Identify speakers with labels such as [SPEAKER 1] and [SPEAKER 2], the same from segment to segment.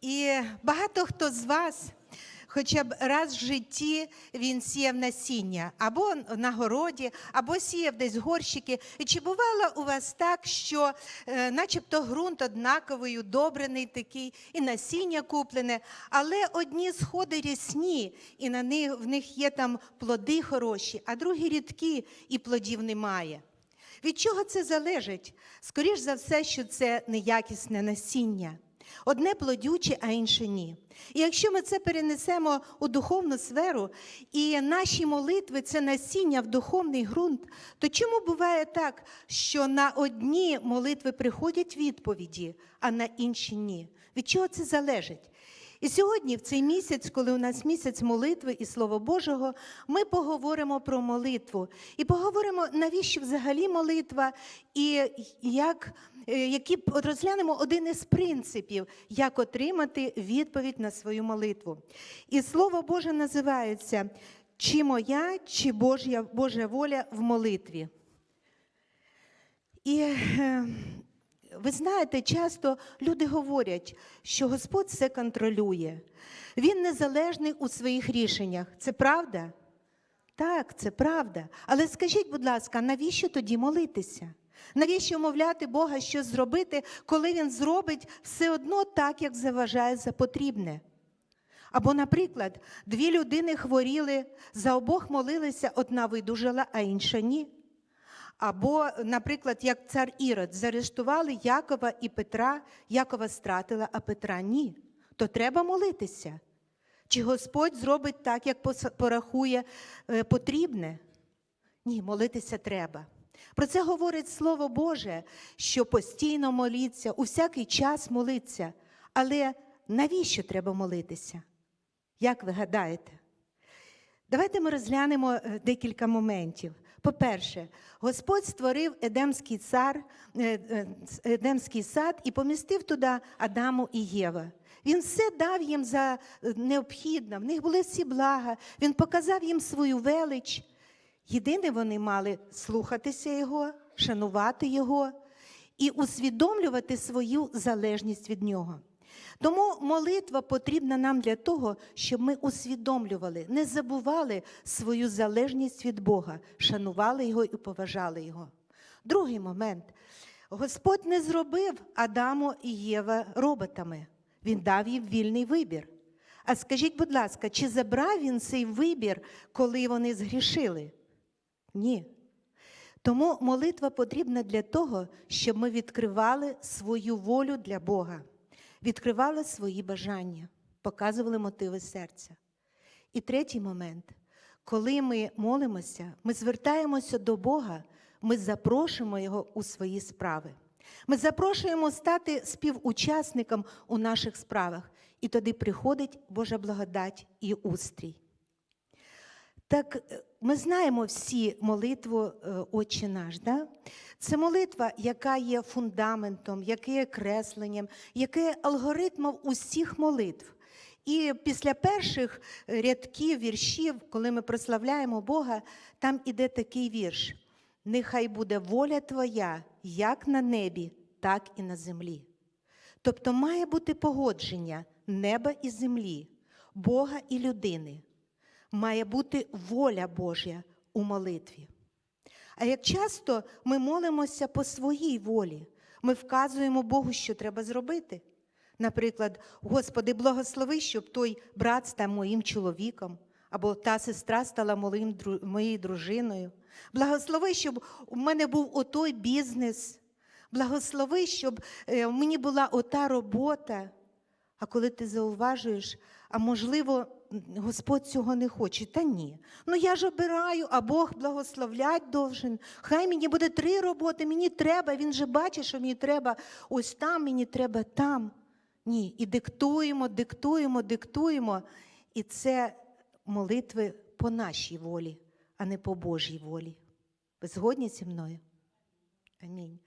[SPEAKER 1] І багато хто з вас, хоча б раз в житті, він сіяв насіння або на городі, або сіяв десь горщики. І чи бувало у вас так, що е, начебто ґрунт однаковий, удобрений такий, і насіння куплене, але одні сходи рясні, і на них, в них є там плоди хороші, а другі рідкі, і плодів немає. Від чого це залежить? Скоріш за все, що це неякісне насіння. Одне плодюче, а інше ні. І якщо ми це перенесемо у духовну сферу, і наші молитви це насіння в духовний ґрунт, то чому буває так, що на одні молитви приходять відповіді, а на інші ні? Від чого це залежить? І сьогодні, в цей місяць, коли у нас місяць молитви і Слова Божого, ми поговоримо про молитву. І поговоримо, навіщо взагалі молитва, і як, е, які розглянемо один із принципів, як отримати відповідь на свою молитву. І Слово Боже називається чи моя, чи Божя, Божа воля в молитві. І е, ви знаєте, часто люди говорять, що Господь все контролює. Він незалежний у своїх рішеннях. Це правда? Так, це правда. Але скажіть, будь ласка, навіщо тоді молитися? Навіщо мовляти Бога щось зробити, коли Він зробить все одно так, як заважає за потрібне? Або, наприклад, дві людини хворіли, за обох молилися, одна видужала, а інша ні. Або, наприклад, як цар Ірод, заарештували Якова і Петра, Якова стратила, а Петра ні. То треба молитися. Чи Господь зробить так, як порахує е, потрібне? Ні, молитися треба. Про це говорить Слово Боже, що постійно моліться, у всякий час молиться. Але навіщо треба молитися? Як ви гадаєте? Давайте ми розглянемо е, декілька моментів. По-перше, Господь створив Едемський цар, е, е, Едемський сад і помістив туди Адаму і Єва. Він все дав їм за е, необхідне, в них були всі блага, він показав їм свою велич. Єдине, вони мали слухатися Його, шанувати Його і усвідомлювати свою залежність від Нього. Тому молитва потрібна нам для того, щоб ми усвідомлювали, не забували свою залежність від Бога, шанували Його і поважали Його. Другий момент. Господь не зробив Адаму і Єва роботами. Він дав їм вільний вибір. А скажіть, будь ласка, чи забрав він цей вибір, коли вони згрішили? Ні. Тому молитва потрібна для того, щоб ми відкривали свою волю для Бога, відкривали свої бажання, показували мотиви серця. І третій момент, коли ми молимося, ми звертаємося до Бога, ми запрошуємо Його у свої справи. Ми запрошуємо стати співучасником у наших справах, і тоді приходить Божа благодать і устрій. Так е, ми знаємо всі молитву е, Отче наш. Да? Це молитва, яка є фундаментом, яка є кресленням, яка є алгоритмом усіх молитв. І після перших е, рядків, віршів, коли ми прославляємо Бога, там іде такий вірш: Нехай буде воля Твоя, як на небі, так і на землі. Тобто має бути погодження неба і землі, Бога і людини має бути воля Божя у молитві. А як часто ми молимося по своїй волі, ми вказуємо Богу, що треба зробити. Наприклад, Господи, благослови, щоб той брат став моїм чоловіком, або та сестра стала моєю дружиною. Благослови, щоб у мене був отой бізнес. Благослови, щоб е, мені була ота робота. А коли ти зауважуєш, а можливо, Господь цього не хоче, та ні. Ну я ж обираю, а Бог благословлять должен. Хай мені буде три роботи, мені треба. Він же бачить, що мені треба ось там, мені треба там. Ні, і диктуємо, диктуємо, диктуємо. І це молитви по нашій волі, а не по Божій волі. Ви згодні зі мною? Амінь.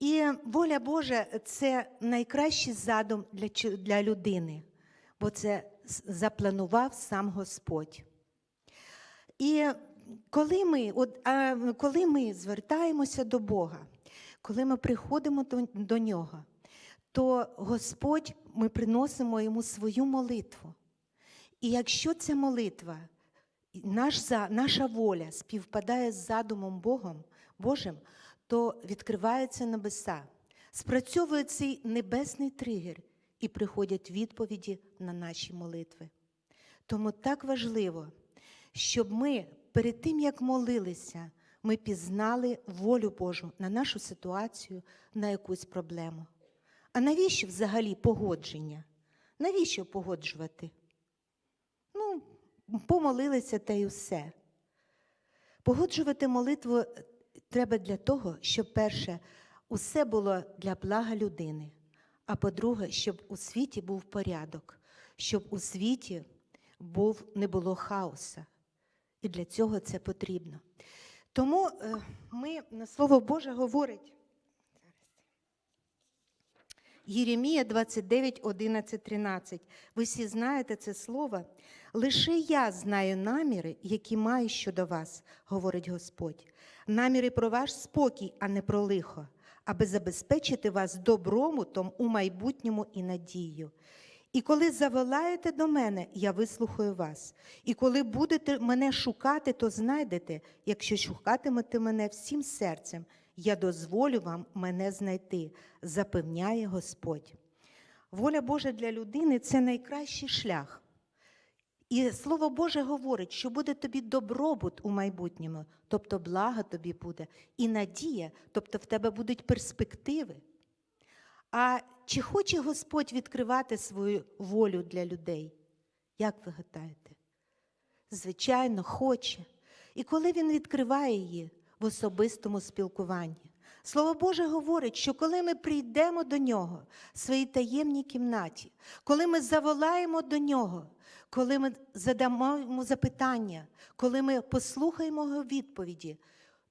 [SPEAKER 1] І воля Божа це найкращий задум для, для людини, бо це запланував сам Господь. І коли ми, от, а, коли ми звертаємося до Бога, коли ми приходимо до, до Нього, то Господь ми приносимо йому свою молитву. І якщо ця молитва, наш, наша воля співпадає з задумом Богом, Божим, то відкриваються небеса, спрацьовує цей небесний тригер і приходять відповіді на наші молитви. Тому так важливо, щоб ми перед тим, як молилися, ми пізнали волю Божу на нашу ситуацію, на якусь проблему. А навіщо взагалі погодження? Навіщо погоджувати? Ну, помолилися та й все. Погоджувати молитву треба для того, щоб, перше, усе було для блага людини, а по-друге, щоб у світі був порядок, щоб у світі був, не було хаоса. І для цього це потрібно. Тому е, ми на Слово Боже говорить. Єремія 29, 11, 13. Ви всі знаєте це слово. Лише я знаю наміри, які маю щодо вас, говорить Господь. Наміри про ваш спокій, а не про лихо, аби забезпечити вас добромутом у майбутньому і надією. І коли заволаєте до мене, я вислухаю вас. І коли будете мене шукати, то знайдете, якщо шукатимете мене всім серцем, я дозволю вам мене знайти, запевняє Господь. Воля Божа для людини це найкращий шлях. І Слово Боже говорить, що буде тобі добробут у майбутньому, тобто благо тобі буде, і надія, тобто в тебе будуть перспективи. А чи хоче Господь відкривати свою волю для людей? Як ви гадаєте? Звичайно, хоче. І коли він відкриває її в особистому спілкуванні. Слово Боже говорить, що коли ми прийдемо до нього в своїй таємній кімнаті, коли ми заволаємо до нього, коли ми задамо йому запитання, коли ми послухаємо його відповіді,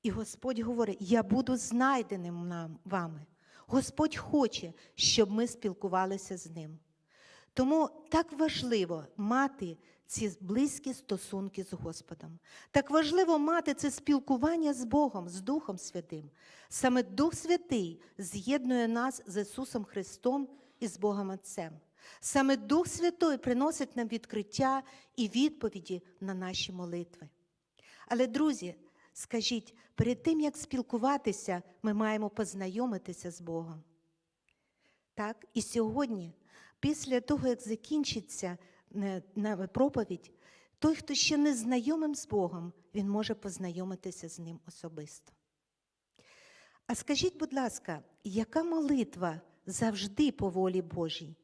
[SPEAKER 1] і Господь говорить: Я буду знайденим вами. Господь хоче, щоб ми спілкувалися з ним. Тому так важливо мати ці близькі стосунки з Господом. Так важливо мати це спілкування з Богом, з Духом Святим. Саме Дух Святий з'єднує нас з Ісусом Христом і з Богом Отцем. Саме Дух Святой приносить нам відкриття і відповіді на наші молитви. Але, друзі, скажіть, перед тим, як спілкуватися, ми маємо познайомитися з Богом. Так, і сьогодні, після того, як закінчиться е, проповідь, той, хто ще не знайомим з Богом, він може познайомитися з ним особисто. А скажіть, будь ласка, яка молитва завжди по волі Божій?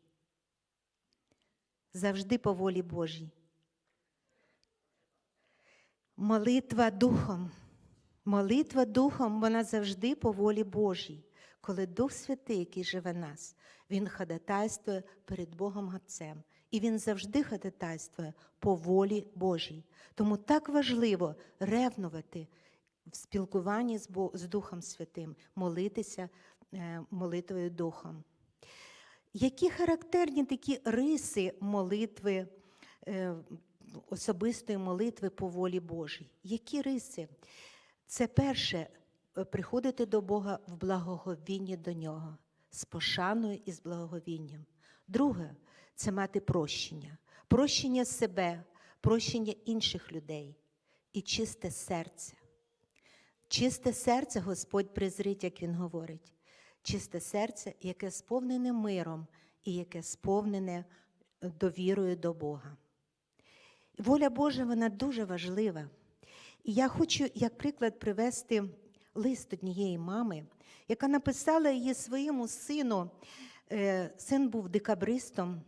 [SPEAKER 1] Завжди по волі Божій. Молитва Духом. Молитва Духом, вона завжди по волі Божій. Коли Дух Святий, який живе в нас, Він ходатайствує перед Богом Отцем. І Він завжди ходатайствує по волі Божій. Тому так важливо ревнувати в спілкуванні з, Бо- з Духом Святим, молитися е, молитвою Духом. Які характерні такі риси молитви, е, особистої молитви по волі Божій? Які риси? Це перше приходити до Бога в благоговінні до Нього, з пошаною і з благоговінням. Друге це мати прощення, прощення себе, прощення інших людей і чисте серце. Чисте серце Господь презрить, як Він говорить. Чисте серце, яке сповнене миром і яке сповнене е, довірою до Бога. Воля Божа, вона дуже важлива. І я хочу, як приклад, привести лист однієї мами, яка написала її своєму сину. Е, Син був декабристом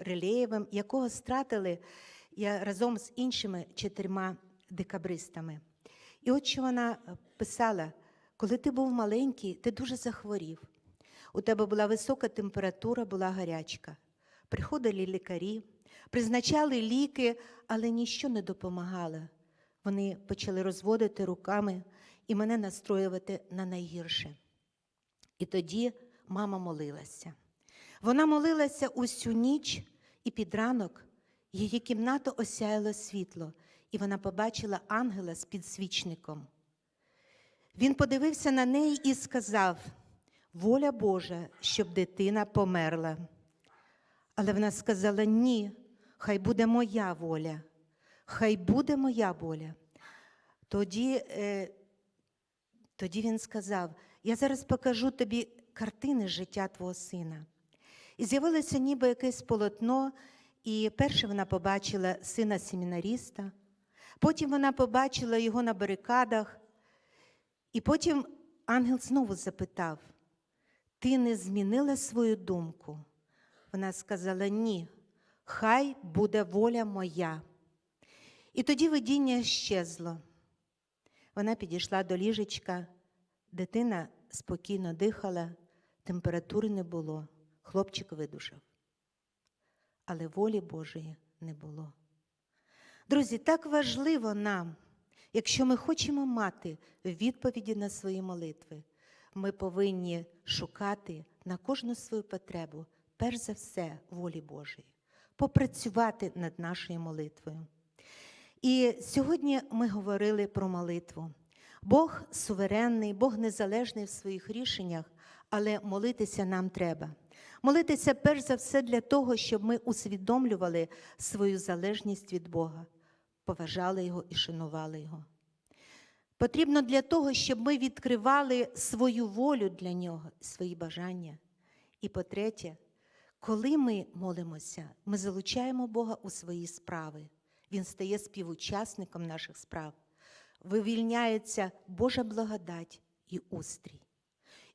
[SPEAKER 1] Релеєвим, якого стратили разом з іншими чотирма декабристами. І от що вона писала: коли ти був маленький, ти дуже захворів. У тебе була висока температура, була гарячка. Приходили лікарі, призначали ліки, але ніщо не допомагало. Вони почали розводити руками і мене настроювати на найгірше. І тоді мама молилася. Вона молилася усю ніч, і під ранок її кімнату осяяло світло, і вона побачила ангела з підсвічником. Він подивився на неї і сказав: Воля Божа, щоб дитина померла. Але вона сказала: ні, хай буде моя воля, хай буде моя воля. Тоді, е, тоді він сказав: Я зараз покажу тобі картини життя твого сина. І з'явилося ніби якесь полотно, і перше вона побачила сина семінаріста, потім вона побачила його на барикадах, і потім ангел знову запитав: Ти не змінила свою думку? Вона сказала: Ні, хай буде воля моя. І тоді видіння щезло. Вона підійшла до ліжечка, дитина спокійно дихала, температури не було, хлопчик видушав. Але волі Божої не було. Друзі, так важливо нам, якщо ми хочемо мати відповіді на свої молитви, ми повинні шукати на кожну свою потребу, перш за все, волі Божої, попрацювати над нашою молитвою. І сьогодні ми говорили про молитву. Бог суверенний, Бог незалежний в своїх рішеннях, але молитися нам треба. Молитися перш за все для того, щоб ми усвідомлювали свою залежність від Бога, поважали Його і шанували Його. Потрібно для того, щоб ми відкривали свою волю для нього, свої бажання. І по-третє, коли ми молимося, ми залучаємо Бога у свої справи. Він стає співучасником наших справ. Вивільняється Божа благодать і устрій.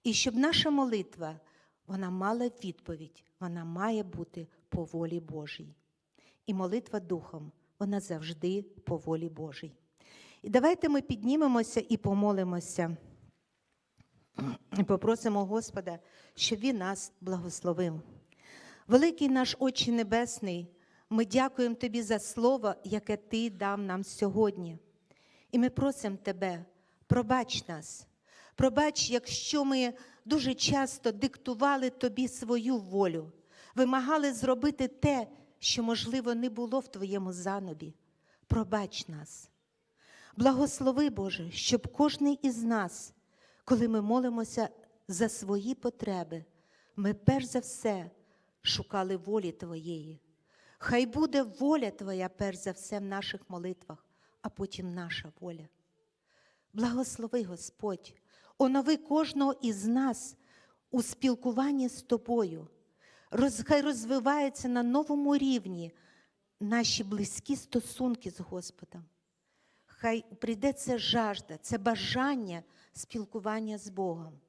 [SPEAKER 1] І щоб наша молитва вона мала відповідь, вона має бути по волі Божій. І молитва Духом, вона завжди по волі Божій. І давайте ми піднімемося і помолимося. І попросимо Господа, щоб Він нас благословив. Великий наш Отче Небесний, ми дякуємо Тобі за слово, яке Ти дав нам сьогодні. І ми просимо Тебе, пробач нас, пробач, якщо ми дуже часто диктували Тобі свою волю, вимагали зробити те, що, можливо, не було в Твоєму занобі. Пробач нас. Благослови, Боже, щоб кожен із нас, коли ми молимося за свої потреби, ми перш за все шукали волі Твоєї. Хай буде воля Твоя, перш за все, в наших молитвах, а потім наша воля. Благослови Господь, онови кожного із нас у спілкуванні з Тобою. Хай розвиваються на новому рівні наші близькі стосунки з Господом. Хай прийде це жажда, це бажання спілкування з Богом.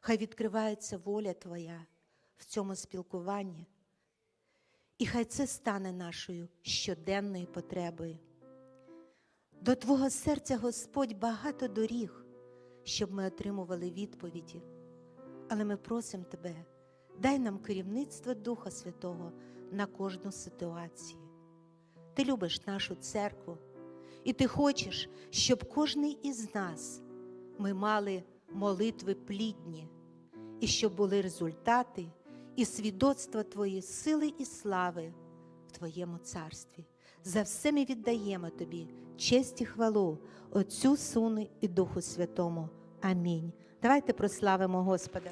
[SPEAKER 1] Хай відкривається воля Твоя в цьому спілкуванні. І хай це стане нашою щоденною потребою. До Твого серця, Господь, багато доріг, щоб ми отримували відповіді. Але ми просимо Тебе, дай нам керівництво Духа Святого на кожну ситуацію. Ти любиш нашу церкву, і ти хочеш, щоб кожний із нас ми мали молитви плідні, і щоб були результати і свідоцтва Твої, сили і слави в Твоєму царстві. За все ми віддаємо Тобі честь і хвалу, Отцю, Суну і Духу Святому. Амінь. Давайте прославимо Господа.